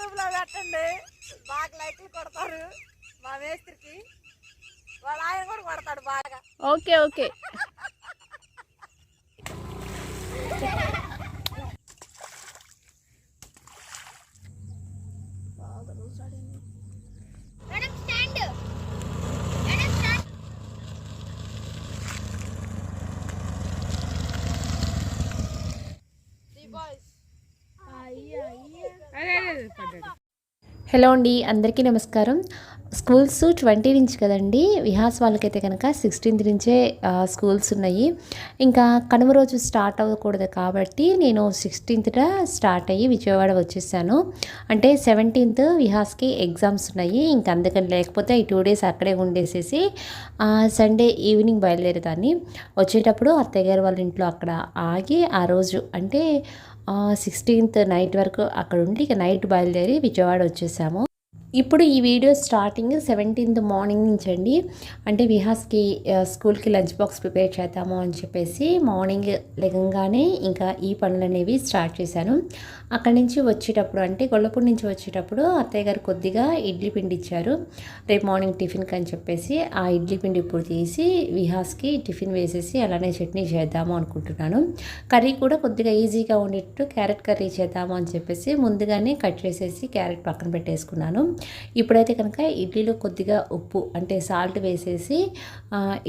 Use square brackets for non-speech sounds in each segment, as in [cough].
యూట్యూబ్లో పెట్టండి. బాగా లైక్లు కొడతారు మా మేస్త్రికి. వాళ్ళ ఆయన కూడా కొడతాడు బాగా. Okay okay [laughs] madam stand madam stand hello అండి అందరికీ నమస్కారం. స్కూల్స్ ట్వంటీ నుంచి కదండి విహాస్ వాళ్ళకైతే కనుక సిక్స్టీన్త్ నుంచే స్కూల్స్ ఉన్నాయి. ఇంకా కనుమ రోజు స్టార్ట్ అవ్వకూడదు కాబట్టి నేను సిక్స్టీన్త్న స్టార్ట్ అయ్యి విజయవాడ వచ్చేసాను. అంటే సెవెంటీన్త్ విహాస్కి ఎగ్జామ్స్ ఉన్నాయి. ఇంకా అందుకని లేకపోతే ఈ టూ డేస్ అక్కడే ఉండేసేసి సండే ఈవినింగ్ బయలుదేరేదాన్ని. వచ్చేటప్పుడు అత్తయ్య గారు వాళ్ళ ఇంట్లో అక్కడ ఆగి ఆ రోజు అంటే సిక్స్టీన్త్ నైట్ వరకు అక్కడ ఉండి ఇక నైట్ బయలుదేరి విజయవాడ వచ్చేసాము. ఇప్పుడు ఈ వీడియో స్టార్టింగ్ సెవెంటీన్త్ మార్నింగ్ నుంచి అండి అంటే విహాస్కి స్కూల్కి లంచ్ బాక్స్ ప్రిపేర్ చేద్దాము అని చెప్పేసి మార్నింగ్ లెగంగానే ఇంకా ఈ పనులు అనేవి స్టార్ట్ చేశాను. అక్కడి నుంచి వచ్చేటప్పుడు అంటే గొల్లపూడి నుంచి వచ్చేటప్పుడు అత్తయ్య గారు కొద్దిగా ఇడ్లీ పిండి ఇచ్చారు. రేపు మార్నింగ్ టిఫిన్కి అని చెప్పేసి ఆ ఇడ్లీ పిండి ఇప్పుడు తీసి విహాస్కి టిఫిన్ వేసేసి అలానే చట్నీ చేద్దాము అనుకుంటున్నాను. కర్రీ కూడా కొద్దిగా ఈజీగా ఉండేటట్టు క్యారెట్ కర్రీ చేద్దాము అని చెప్పేసి ముందుగానే కట్ చేసేసి క్యారెట్ పక్కన పెట్టేసుకున్నాను. ఇప్పుడైతే కనుక ఇడ్లీలో కొద్దిగా ఉప్పు అంటే సాల్ట్ వేసేసి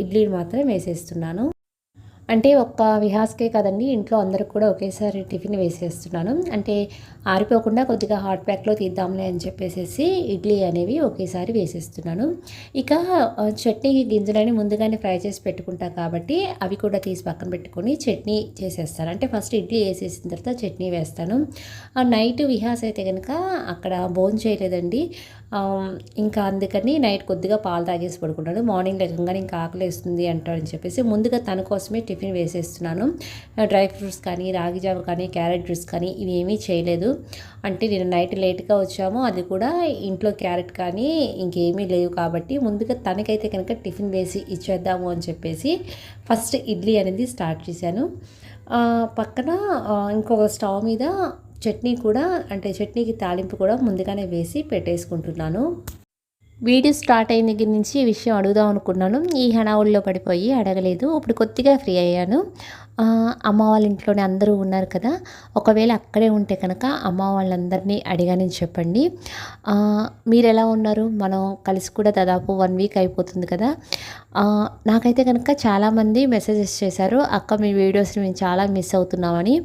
ఇడ్లీని మాత్రం వేసేస్తున్నాను. అంటే ఒక్క విహాస్కే కదండి ఇంట్లో అందరికి కూడా ఒకేసారి టిఫిన్ వేసేస్తున్నాను. అంటే ఆరిపోకుండా కొద్దిగా హాట్ ప్యాక్లో తీద్దాంలే అని చెప్పేసి ఇడ్లీ అనేవి ఒకేసారి వేసేస్తున్నాను. ఇక చట్నీ గింజలని ముందుగానే ఫ్రై చేసి పెట్టుకుంటా కాబట్టి అవి కూడా తీసి పక్కన పెట్టుకొని చట్నీ చేసేస్తాను. అంటే ఫస్ట్ ఇడ్లీ వేసేసిన తర్వాత చట్నీ వేస్తాను. నైట్ విహాస్ అయితే కనుక అక్కడ బోన్ చేయలేదండి. ఇంకా అందుకని నైట్ కొద్దిగా పాలు తాగేసి పడుకుంటాడు మార్నింగ్ లేకంగానే ఇంకా ఆకలి వేస్తుంది అంటాడని చెప్పేసి ముందుగా తన కోసమే టిఫిన్ వేసేస్తున్నాను. డ్రై ఫ్రూట్స్ కానీ రాగి జావ కానీ క్యారెట్ జ్యూస్ కానీ ఇవి ఏమీ అంటే నేను నైట్ లేట్గా వచ్చాము అది కూడా ఇంట్లో క్యారెట్ కానీ ఇంకేమీ లేవు కాబట్టి ముందుగా తనకైతే కనుక టిఫిన్ వేసి ఇచ్చేద్దాము అని చెప్పేసి ఫస్ట్ ఇడ్లీ అనేది స్టార్ట్ చేశాను. పక్కన ఇంకొక స్టవ్ మీద చట్నీ కూడా అంటే చట్నీకి తాలింపు కూడా ముందుగానే వేసి పెట్టేసుకుంటున్నాను. వీడియో స్టార్ట్ అయిన దగ్గర నుంచి ఈ విషయం అడుగుదాం అనుకున్నాను. ఈ హడావుల్లో పడిపోయి అడగలేదు. ఇప్పుడు కొద్దిగా ఫ్రీ అయ్యాను. అమ్మ వాళ్ళ ఇంట్లోనే అందరూ ఉన్నారు కదా. ఒకవేళ అక్కడే ఉంటే కనుక అమ్మ వాళ్ళందరినీ అడిగాని చెప్పండి. మీరు ఎలా ఉన్నారు? మనం కలిసి కూడా దాదాపు వన్ వీక్ అయిపోతుంది కదా. నాకైతే కనుక చాలామంది మెసేజెస్ చేశారు అక్క మీ వీడియోస్ని మేము చాలా మిస్ అవుతున్నామని.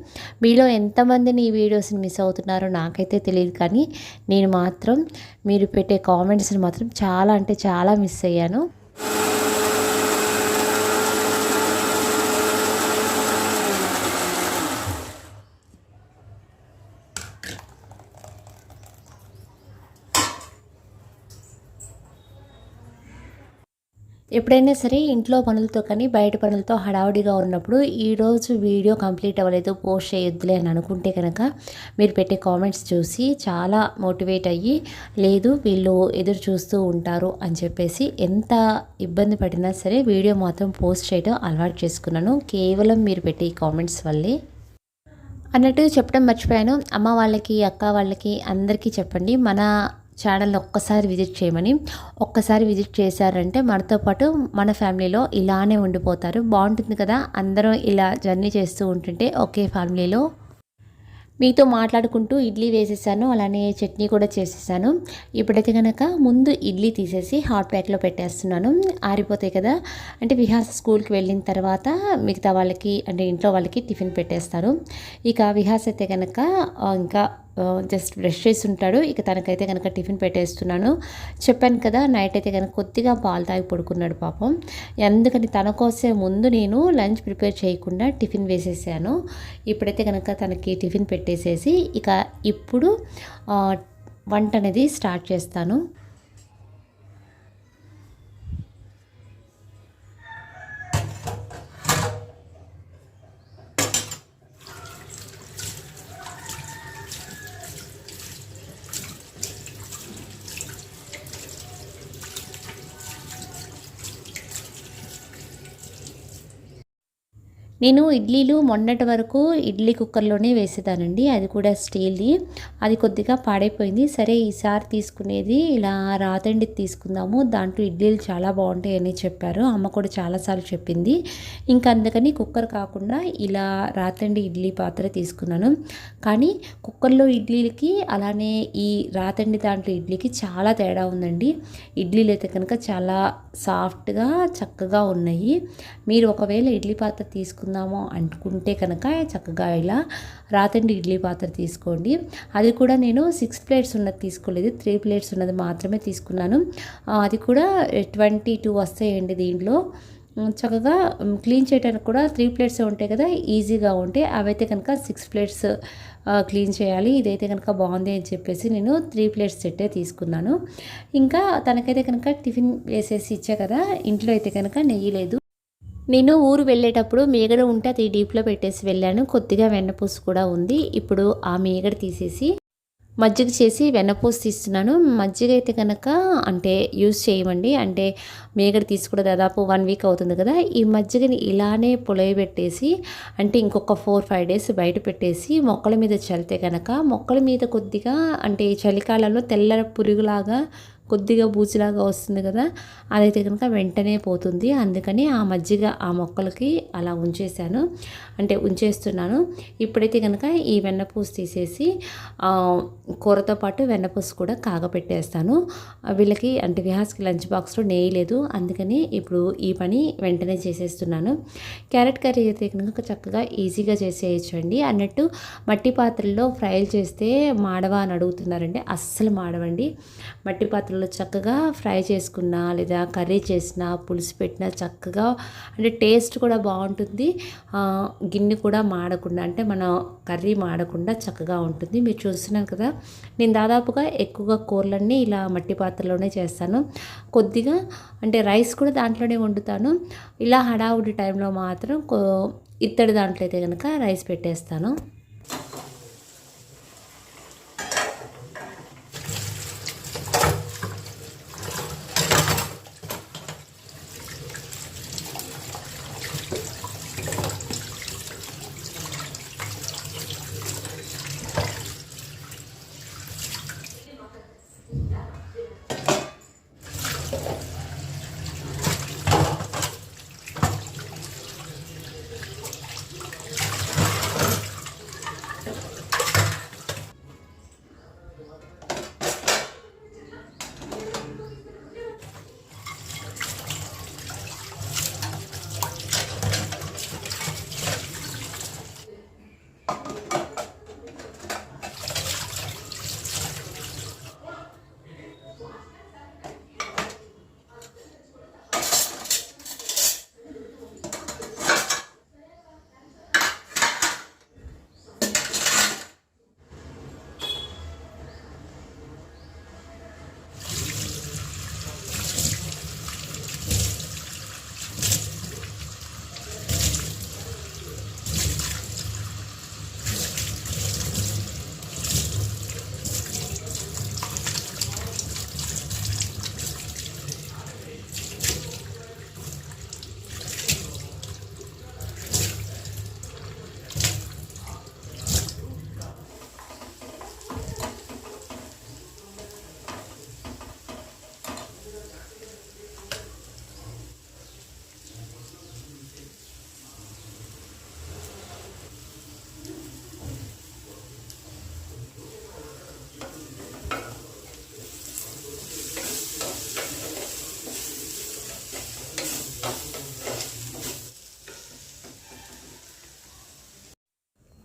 మీలో ఎంతమందిని ఈ వీడియోస్ని మిస్ అవుతున్నారో నాకైతే తెలియదు కానీ నేను మాత్రం మీరు పెట్టే కామెంట్స్ని మాత్రం చాలా అంటే చాలా మిస్ అయ్యాను. ఎప్పుడైనా సరే ఇంట్లో పనులతో కానీ బయట పనులతో హడావుడిగా ఉన్నప్పుడు ఈరోజు వీడియో కంప్లీట్ అవ్వలేదు పోస్ట్ చేయొద్దులే అని అనుకుంటే కనుక మీరు పెట్టే కామెంట్స్ చూసి చాలా మోటివేట్ అయ్యి లేదు వీళ్ళు ఎదురు చూస్తూ ఉంటారు అని చెప్పేసి ఎంత ఇబ్బంది పడినా సరే వీడియో మాత్రం పోస్ట్ చేయడం అలవాటు చేసుకున్నాను. కేవలం మీరు పెట్టే కామెంట్స్ వల్లే. అన్నట్టు చెప్పడం మర్చిపోయాను. అమ్మ వాళ్ళకి అక్క వాళ్ళకి అందరికీ చెప్పండి. మన ఛానల్ని ఒక్కసారి విజిట్ చేయమని. ఒక్కసారి విజిట్ చేశారంటే మనతో పాటు మన ఫ్యామిలీలో ఇలానే ఉండిపోతారు. బాగుంటుంది కదా? అందరం ఇలా జర్నీ చేస్తూ ఉంటుంటే ఒకే ఫ్యామిలీలో. మీతో మాట్లాడుకుంటూ ఇడ్లీ వేసేసాను అలానే చట్నీ కూడా చేసేసాను. ఇప్పుడైతే కనుక ముందు ఇడ్లీ తీసేసి హాట్ ప్యాక్లో పెట్టేస్తున్నాను. ఆరిపోతాయి కదా? అంటే విహాస్ స్కూల్కి వెళ్ళిన తర్వాత మిగతా వాళ్ళకి అంటే ఇంట్లో వాళ్ళకి టిఫిన్ పెట్టేస్తారు. ఇక విహాస్ అయితే కనుక ఇంకా జస్ట్ బ్రష్ చేసి ఉంటాడు ఇక తనకైతే కనుక టిఫిన్ పెట్టేస్తున్నాను. చెప్పాను కదా నైట్ అయితే కనుక కొద్దిగా పాలు తాగి పడుకున్నాడు పాపం. ఎందుకని తన కోసే ముందు నేను లంచ్ ప్రిపేర్ చేయకుండా టిఫిన్ వేసేసాను. ఇప్పుడైతే కనుక తనకి టిఫిన్ పెట్టేసేసి ఇక ఇప్పుడు వంట అనేది స్టార్ట్ చేస్తాను. నేను ఇడ్లీలు మొన్నటి వరకు ఇడ్లీ కుక్కర్లోనే వేసేదానండి. అది కూడా స్టీల్ది. అది కొద్దిగా పాడైపోయింది. సరే ఈసారి తీసుకునేది ఇలా రాతండి తీసుకుందాము. దాంట్లో ఇడ్లీలు చాలా బాగుంటాయని చెప్పారు. అమ్మ కూడా చాలాసార్లు చెప్పింది. ఇంకా అందుకని కుక్కర్ కాకుండా ఇలా రాతండి ఇడ్లీ పాత్ర తీసుకున్నాను. కానీ కుక్కర్లో ఇడ్లీలకి అలానే ఈ రాతండి దాంట్లో ఇడ్లీకి చాలా తేడా ఉందండి. ఇడ్లీలు అయితే కనుక చాలా సాఫ్ట్గా చక్కగా ఉన్నాయి. మీరు ఒకవేళ ఇడ్లీ పాత్ర తీసుకు చేసుకుందాము అనుకుంటే కనుక చక్కగా ఇలా రాతండి ఇడ్లీ పాత్ర తీసుకోండి. అది కూడా నేను సిక్స్ ప్లేట్స్ ఉన్నది తీసుకోలేదు. త్రీ ప్లేట్స్ ఉన్నది మాత్రమే తీసుకున్నాను. అది కూడా ట్వంటీ టూ వస్తాయండి దీంట్లో. చక్కగా క్లీన్ చేయడానికి కూడా త్రీ ప్లేట్స్ ఉంటాయి కదా ఈజీగా ఉంటాయి అవైతే కనుక సిక్స్ ప్లేట్స్ క్లీన్ చేయాలి. ఇదైతే కనుక బాగుంది అని చెప్పేసి నేను త్రీ ప్లేట్స్ సెట్టే తీసుకున్నాను. ఇంకా తనకైతే కనుక టిఫిన్ వేసేసి ఇచ్చా కదా ఇంట్లో అయితే కనుక నెయ్యి లేదు. నేను ఊరు వెళ్ళేటప్పుడు మేగడ ఉంటే అది డీప్లో పెట్టేసి వెళ్ళాను. కొద్దిగా వెన్నపూసు కూడా ఉంది. ఇప్పుడు ఆ మేగడ తీసేసి మజ్జిగ చేసి వెన్నపూసు తీస్తున్నాను. మజ్జిగ అయితే కనుక అంటే యూస్ చేయమండి. అంటే మేగడ తీసి కూడా దాదాపు వన్ వీక్ అవుతుంది కదా. ఈ మజ్జిగని ఇలానే పెట్టేసి అంటే ఇంకొక ఫోర్ ఫైవ్ డేస్ బయట పెట్టేసి మొక్కల మీద చల్లితే కనుక మొక్కల మీద కొద్దిగా అంటే చలికాలంలో తెల్ల పురుగులాగా కొద్దిగా బూచిలాగా వస్తుంది కదా అదైతే కనుక వెంటనే పోతుంది. అందుకని ఆ మజ్జిగ ఆ మొక్కలకి అలా ఉంచేసాను అంటే ఉంచేస్తున్నాను. ఇప్పుడైతే కనుక ఈ వెన్నపూసు తీసేసి కూరతో పాటు వెన్నపూసు కూడా కాగపెట్టేస్తాను. వీళ్ళకి అంటే విహాస్కి లంచ్ బాక్స్లో నేయలేదు లేదు. అందుకని ఇప్పుడు ఈ పని వెంటనే చేసేస్తున్నాను. క్యారెట్ కర్రీ అయితే కనుక చక్కగా ఈజీగా చేసేయచ్చండి. అన్నట్టు మట్టి పాత్రల్లో ఫ్రైలు చేస్తే మాడవా అని అడుగుతున్నారండి. అస్సలు మాడవండి. మట్టి పాత్రలో చక్కగా ఫ్రై చేసుకున్నా లేదా కర్రీ చేసినా పులుసు పెట్టినా చక్కగా అంటే టేస్ట్ కూడా బాగుంటుంది. గిన్నె కూడా మాడకుండా అంటే మన కర్రీ మాడకుండా చక్కగా ఉంటుంది. మీరు చూస్తున్నాను కదా నేను దాదాపుగా ఎక్కువగా కూరలన్నీ ఇలా మట్టి పాత్రలోనే చేస్తాను. కొద్దిగా అంటే రైస్ కూడా దాంట్లోనే వండుతాను. ఇలా హడావుడి టైంలో మాత్రం కో- ఇత్తడి దాంట్లో అయితే కనుక రైస్ పెట్టేస్తాను.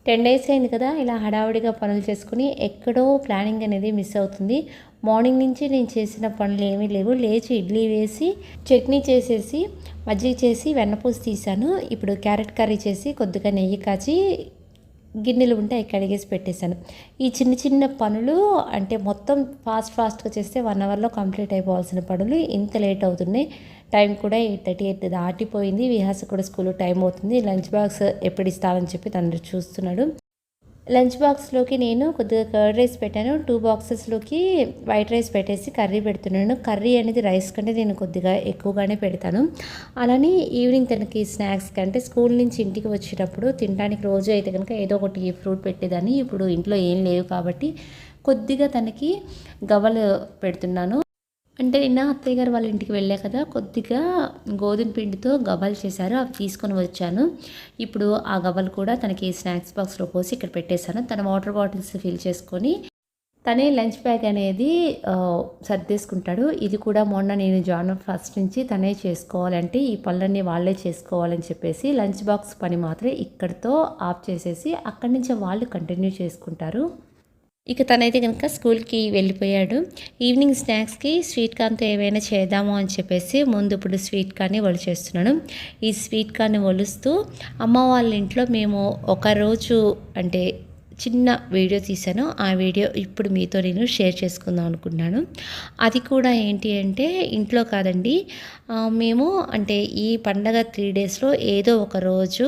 టెన్ డేస్ అయింది కదా ఇలా హడావుడిగా పనులు చేసుకుని ఎక్కడో ప్లానింగ్ అనేది మిస్ అవుతుంది. మార్నింగ్ నుంచి నేను చేసిన పనులు ఏమీ లేవు. లేచి ఇడ్లీ వేసి చట్నీ చేసేసి మజ్జిగ చేసి వెన్నపూసి తీసాను ఇప్పుడు క్యారెట్ కర్రీ చేసి కొద్దిగా నెయ్యి కాచి గిన్నెలు ఉంటే అవి కడిగేసి పెట్టేశాను. ఈ చిన్న చిన్న పనులు అంటే మొత్తం ఫాస్ట్ ఫాస్ట్గా చేస్తే వన్ అవర్లో కంప్లీట్ అయిపోవాల్సిన పనులు ఇంత లేట్ అవుతున్నాయి. టైం కూడా ఎయిట్ థర్టీ ఎయిట్ దాటిపోయింది. విహాస కూడా స్కూల్ టైం అవుతుంది. లంచ్ బాక్స్ ఎప్పుడు ఇస్తానని చెప్పి తను చూస్తున్నాడు. లంచ్ బాక్స్లోకి నేను కొద్దిగా కర్డ్ రైస్ పెట్టాను. టూ బాక్సెస్లోకి వైట్ రైస్ పెట్టేసి కర్రీ పెడుతున్నాను. కర్రీ అనేది రైస్ కంటే నేను కొద్దిగా ఎక్కువగానే పెడతాను. అలానే ఈవినింగ్ తనకి స్నాక్స్ కంటే స్కూల్ నుంచి ఇంటికి వచ్చేటప్పుడు తినడానికి రోజు అయితే కనుక ఏదో ఒకటి ఫ్రూట్ పెట్టేదాన్ని. ఇప్పుడు ఇంట్లో ఏం లేవు కాబట్టి కొద్దిగా తనకి గవ్వలు పెడుతున్నాను. అంటే నిన్న అత్తయ్య గారు వాళ్ళ ఇంటికి వెళ్ళా కదా కొద్దిగా గోధుమ పిండితో గవ్వలు చేశారు అవి తీసుకొని వచ్చాను. ఇప్పుడు ఆ గవ్వలు కూడా తనకి స్నాక్స్ బాక్స్లో పోసి ఇక్కడ పెట్టేశాను. తన వాటర్ బాటిల్స్ ఫిల్ చేసుకొని తనే లంచ్ బ్యాగ్ అనేది సర్దేసుకుంటాడు. ఇది కూడా మొన్న నేను జాయిన్ ఫస్ట్ నుంచి తనే చేసుకోవాలంటే ఈ పనులన్నీ వాళ్ళే చేసుకోవాలని చెప్పేసి లంచ్ బాక్స్ పని మాత్రం ఇక్కడితో ఆఫ్ చేసేసి అక్కడి నుంచి వాళ్ళు కంటిన్యూ చేసుకుంటారు. ఇక తనైతే కనుక స్కూల్కి వెళ్ళిపోయాడు. ఈవినింగ్ స్నాక్స్కి స్వీట్ కార్న్తో ఏమైనా చేద్దాము అని చెప్పేసి ముందు ఇప్పుడు స్వీట్ కార్న్ని వలు చేస్తున్నాను ఈ స్వీట్ కార్న్ని వలుస్తూ అమ్మ వాళ్ళ ఇంట్లో మేము ఒక రోజు అంటే చిన్న వీడియో తీశాను. ఆ వీడియో ఇప్పుడు మీతో నేను షేర్ చేసుకుందాం అనుకున్నాను అది కూడా ఏంటి అంటే ఇంట్లో కాదండి మేము అంటే ఈ పండగ త్రీ డేస్లో ఏదో ఒక రోజు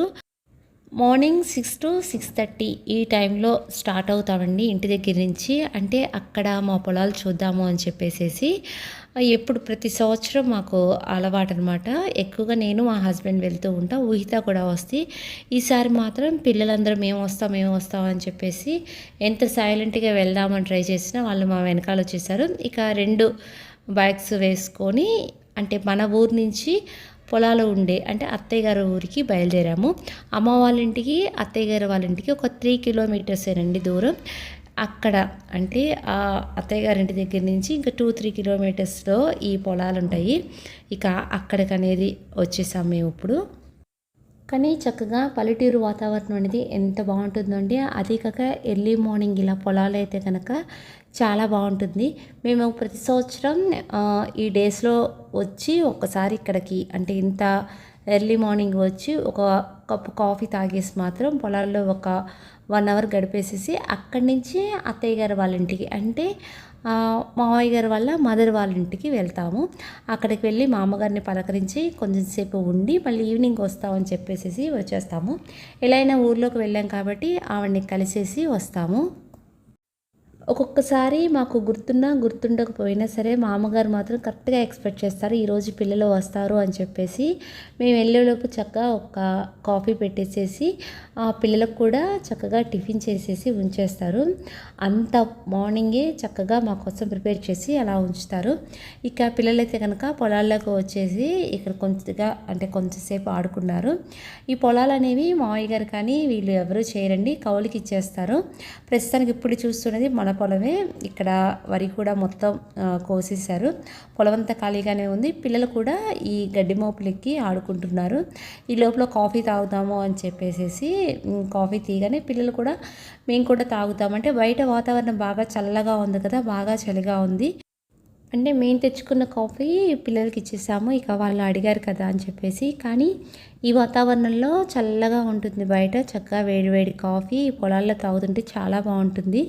morning six to six thirty ఈ టైంలో స్టార్ట్ అవుతామండి ఇంటి దగ్గర నుంచి. అంటే అక్కడ మా పొలాలు చూద్దాము అని చెప్పేసేసి ఎప్పుడు ప్రతి సంవత్సరం మాకు అలవాటు అనమాట ఎక్కువగా నేను మా హస్బెండ్ వెళ్తూ ఉంటాం. ఊహిత కూడా వస్తే ఈసారి మాత్రం పిల్లలందరూ మేము వస్తాం మేము వస్తాం అని చెప్పేసి ఎంత సైలెంట్గా వెళ్దామని ట్రై చేసినా వాళ్ళు మా వెనకాల వచ్చేసారు. ఇక రెండు బైక్స్ వేసుకొని అంటే మన ఊరు నుంచి పొలాలు ఉండే అంటే అత్తయ్య గారి ఊరికి బయలుదేరాము. అమ్మ వాళ్ళ ఇంటికి అత్తయ్య గారి వాళ్ళ ఇంటికి ఒక త్రీ కిలోమీటర్సేనండి దూరం. అక్కడ అంటే ఆ అత్తయ్య గారింటి దగ్గర నుంచి ఇంకా టూ త్రీ కిలోమీటర్స్లో ఈ పొలాలు ఉంటాయి ఇక అక్కడికి అనేది వచ్చేసాం మేము ఇప్పుడు. కానీ చక్కగా పల్లెటూరు వాతావరణం అనేది ఎంత బాగుంటుందండి అది కాక ఎర్లీ మార్నింగ్ ఇలా పొలాలు అయితే కనుక చాలా బాగుంటుంది. మేము ప్రతి సంవత్సరం ఈ డేస్లో వచ్చి ఒక్కసారి ఇక్కడికి అంటే ఇంత ఎర్లీ మార్నింగ్ వచ్చి ఒక కప్పు కాఫీ తాగేసి మాత్రం పొలాల్లో ఒక వన్ అవర్ గడిపేసేసి అక్కడి నుంచి అత్తయ్య గారు వాళ్ళ ఇంటికి అంటే మామయ్య గారి వల్ల మదర్ వాళ్ళ ఇంటికి వెళ్తాము. అక్కడికి వెళ్ళి మా అమ్మగారిని పలకరించి కొంచెం సేపు ఉండి మళ్ళీ ఈవినింగ్ వస్తామని చెప్పేసి వచ్చేస్తాము. ఎలా అయినా ఊర్లోకి వెళ్ళాం కాబట్టి ఆవిడని కలిసేసి వస్తాము. ఒక్కొక్కసారి మాకు గుర్తున్నా గుర్తుండకపోయినా సరే మా అమ్మగారు మాత్రం కరెక్ట్గా ఎక్స్పెక్ట్ చేస్తారు ఈరోజు పిల్లలు వస్తారు అని చెప్పేసి. మేము వెళ్ళేలోపు చక్కగా ఒక కాఫీ పెట్టేసేసి ఆ పిల్లలకు కూడా చక్కగా టిఫిన్ చేసేసి ఉంచేస్తారు. అంత మార్నింగే చక్కగా మా కోసం ప్రిపేర్ చేసి అలా ఉంచుతారు. ఇక పిల్లలైతే కనుక పొలాల్లోకి వచ్చేసి ఇక్కడ కొంచెంగా అంటే కొంచెంసేపు ఆడుకున్నారు. ఈ పొలాలు అనేవి మావయ్య గారు కానీ వీళ్ళు ఎవరు చేయరండి కౌలుకి ఇచ్చేస్తారు. ప్రస్తుతానికి ఇప్పుడు చూస్తున్నది మన పొలమే ఇక్కడ వరి కూడా మొత్తం కోసేశారు. పొలం అంతా ఖాళీగానే ఉంది. పిల్లలు కూడా ఈ గడ్డి మోపులెక్కి ఆడుకుంటున్నారు. ఈ లోపల కాఫీ తాగుతాము అని చెప్పేసేసి కాఫీ తీయగానే పిల్లలు కూడా మేము కూడా తాగుతామంటే బయట వాతావరణం బాగా చల్లగా ఉంది కదా బాగా చలిగా ఉంది. అంటే మేము తెచ్చుకున్న కాఫీ పిల్లలకి ఇచ్చేసాము. ఇక వాళ్ళు అడిగారు కదా అని చెప్పేసి. కానీ ఈ వాతావరణంలో చల్లగా ఉంటుంది బయట. చక్కగా వేడి వేడి కాఫీ పొలాల్లో తాగుతుంటే చాలా బాగుంటుంది.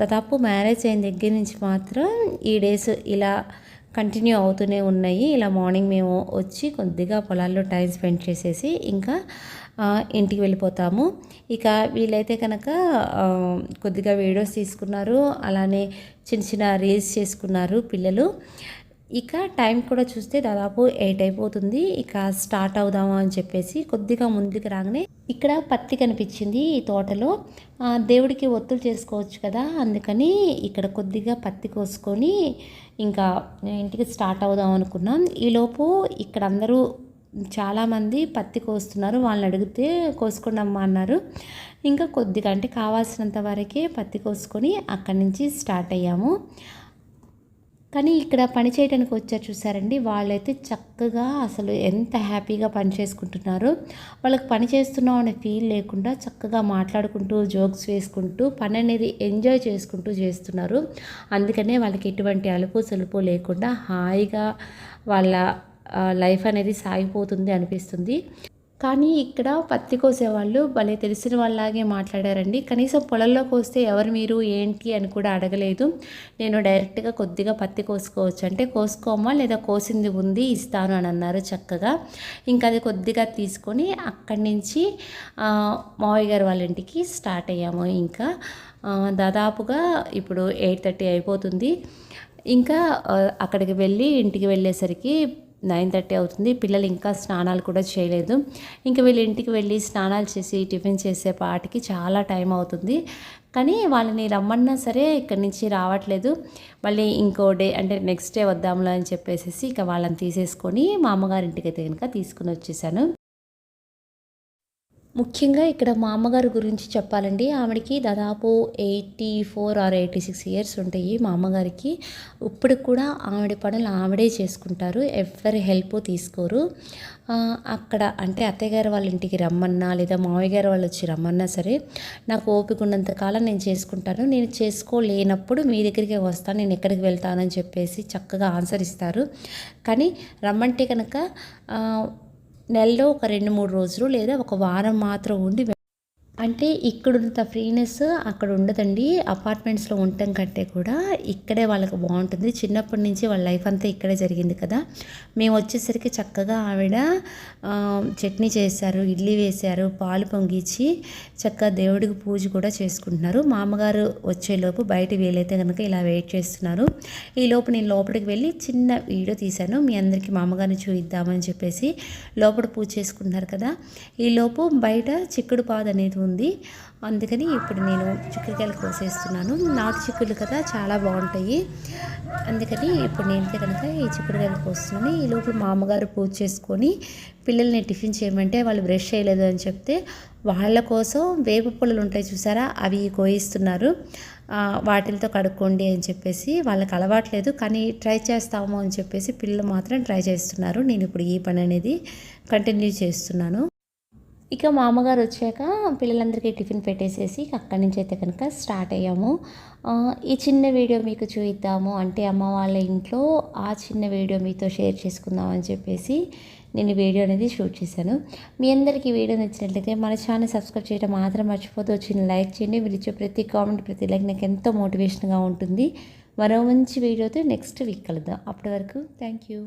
దాదాపు మ్యారేజ్ అయిన దగ్గర నుంచి మాత్రం ఈ డేస్ ఇలా కంటిన్యూ అవుతూనే ఉన్నాయి. ఇలా మార్నింగ్ మేము వచ్చి కొద్దిగా పొలాల్లో టైం స్పెండ్ చేసేసి ఇంకా ఇంటికి వెళ్ళిపోతాము. ఇక వీలైతే కనుక కొద్దిగా వీడియోస్ తీసుకున్నారు. అలానే చిన్న చిన్న రీల్స్ చేసుకున్నారు పిల్లలు. ఇక టైం కూడా చూస్తే దాదాపు ఎయిట్ అయిపోతుంది. ఇక స్టార్ట్ అవుదాము అని చెప్పేసి కొద్దిగా ముందుకు రాగానే ఇక్కడ పత్తి కనిపించింది ఈ తోటలో. దేవుడికి ఒత్తులు చేసుకోవచ్చు కదా అందుకని ఇక్కడ కొద్దిగా పత్తి కోసుకొని ఇంకా ఇంటికి స్టార్ట్ అవుదాం అనుకున్నాం. ఈలోపు ఇక్కడ అందరూ చాలామంది పత్తి కోస్తున్నారు. వాళ్ళని అడిగితే కోసుకోండి అమ్మా అన్నారు. ఇంకా కొద్దిగా అంటే కావాల్సినంత వరకే పత్తి కోసుకొని అక్కడి నుంచి స్టార్ట్ అయ్యాము. కానీ ఇక్కడ పని చేయడానికి వచ్చారు చూసారండి. వాళ్ళైతే చక్కగా అసలు ఎంత హ్యాపీగా పని చేసుకుంటున్నారు. వాళ్ళకి పని చేస్తున్నాం అనే ఫీల్ లేకుండా చక్కగా మాట్లాడుకుంటూ జోక్స్ వేసుకుంటూ పని అనేది ఎంజాయ్ చేసుకుంటూ చేస్తున్నారు. అందుకనే వాళ్ళకి ఎటువంటి అలుపు సలుపు లేకుండా హాయిగా వాళ్ళ లైఫ్ అనేది సాగిపోతుంది అనిపిస్తుంది. కానీ ఇక్కడ పత్తి కోసేవాళ్ళు భలే తెలిసిన వాళ్ళలాగే మాట్లాడారండి. కనీసం పొలంలో కోస్తే ఎవరు మీరు ఏంటి అని కూడా అడగలేదు. నేను డైరెక్ట్గా కొద్దిగా పత్తి కోసుకోవచ్చు. అంటే కోసుకోమా లేదా కోసింది ఉంది ఇస్తాను అని అన్నారు చక్కగా. ఇంకా అది కొద్దిగా తీసుకొని అక్కడి నుంచి మావయ్య గారు వాళ్ళ ఇంటికి స్టార్ట్ అయ్యాము ఇంకా. దాదాపుగా ఇప్పుడు ఎయిట్ థర్టీ అయిపోతుంది. ఇంకా అక్కడికి వెళ్ళి ఇంటికి వెళ్ళేసరికి నైన్ థర్టీ అవుతుంది. పిల్లలు ఇంకా స్నానాలు కూడా చేయలేదు. ఇంకా వీళ్ళ ఇంటికి వెళ్ళి స్నానాలు చేసి టిఫిన్ చేసే పాటికి చాలా టైం అవుతుంది. కానీ వాళ్ళని రమ్మన్నా సరే ఇక్కడి నుంచి రావట్లేదు. మళ్ళీ ఇంకో డే అంటే నెక్స్ట్ డే వద్దాంలే అని చెప్పేసి ఇక వాళ్ళని తీసేసుకొని మా అమ్మగారింటికి అయితే కనుక తీసుకుని వచ్చేసాను. ముఖ్యంగా ఇక్కడ మా అమ్మగారి గురించి చెప్పాలండి. ఆవిడకి దాదాపు eighty four or eighty six years ఉంటాయి మా అమ్మగారికి. ఇప్పుడు కూడా ఆవిడ పనులు ఆవిడే చేసుకుంటారు. ఎవరి హెల్ప్ తీసుకోరు. అక్కడ అంటే అత్తయ్య గారు వాళ్ళ ఇంటికి రమ్మన్నా లేదా మావయ్య గారు వాళ్ళు వచ్చి రమ్మన్నా సరే నాకు ఓపిక ఉన్నంత కాలం నేను చేసుకుంటాను. నేను చేసుకోలేనప్పుడు మీ దగ్గరికి వస్తాను. నేను ఎక్కడికి వెళ్తానని చెప్పేసి చక్కగా ఆన్సర్ ఇస్తారు. కానీ రమ్మంటే కనుక నెలలో ఒక రెండు మూడు రోజులు లేదా ఒక వారం మాత్రం ఉండి వె- అంటే ఇక్కడున్నంత ఫ్రీనెస్ అక్కడ ఉండదండి అపార్ట్మెంట్స్లో ఉండటం కంటే కూడా ఇక్కడే వాళ్ళకి బాగుంటుంది. చిన్నప్పటి నుంచి వాళ్ళ లైఫ్ అంతా ఇక్కడే జరిగింది కదా. మేము వచ్చేసరికి చక్కగా ఆవిడ చట్నీ చేశారు ఇడ్లీ వేశారు పాలు పొంగించి చక్కగా దేవుడికి పూజ కూడా చేసుకుంటున్నారు. మామగారు వచ్చేలోపు బయట వీలైతే కనుక ఇలా వెయిట్ చేస్తున్నారు. ఈ లోపు నేను లోపలికి వెళ్ళి చిన్న వీడియో తీశాను. మీ అందరికీ మా అమ్మగారిని చూపిద్దామని చెప్పేసి లోపల పూజ చేసుకుంటున్నారు కదా. ఈ లోపు బయట చిక్కుడు పాదు అనేది ఉంది. అందుకని ఇప్పుడు నేను చిక్కుడుకాయలు కోసేస్తున్నాను. నాటు చిక్కుడు కదా చాలా బాగుంటాయి. అందుకని ఇప్పుడు నేనైతే కనుక ఈ చిక్కుడుకాయలు కోస్తున్నాను. ఈ లోపల మా అమ్మగారు పూజ చేసుకొని పిల్లల్ని టిఫిన్ చేయమంటే వాళ్ళు బ్రష్ చేయలేదు అని చెప్తే వాళ్ళ కోసం వేప పుల్లలు ఉంటాయి చూసారా? అవి కోయిస్తున్నారు. వాటిలతో వాటితో కడుక్కోండి అని చెప్పేసి వాళ్ళకి అలవాట్లేదు కానీ ట్రై చేస్తాము అని చెప్పేసి పిల్లలు మాత్రం ట్రై చేస్తున్నారు. నేను ఇప్పుడు ఈ పని అనేది కంటిన్యూ చేస్తున్నాను. ఇక మా అమ్మగారు వచ్చాక పిల్లలందరికీ టిఫిన్ పెట్టేసేసి అక్కడి నుంచి అయితే కనుక స్టార్ట్ అయ్యాము. ఈ చిన్న వీడియో మీకు చూపిద్దాము అంటే అమ్మ వాళ్ళ ఇంట్లో ఆ చిన్న వీడియో మీతో షేర్ చేసుకుందాం అని చెప్పేసి నేను వీడియో అనేది షూట్ చేశాను. మీ అందరికీ వీడియో నచ్చినట్లయితే మన ఛానల్ సబ్స్క్రైబ్ చేయడం మాత్రం మర్చిపోతూ వచ్చిన లైక్ చేయండి. మీరు ఇచ్చే ప్రతి కామెంట్ ప్రతి లైక్ నాకు ఎంతో మోటివేషన్గా ఉంటుంది. మరో మంచి వీడియోతో నెక్స్ట్ వీక్ కలుద్దాం. అప్పటి వరకు థ్యాంక్ యూ.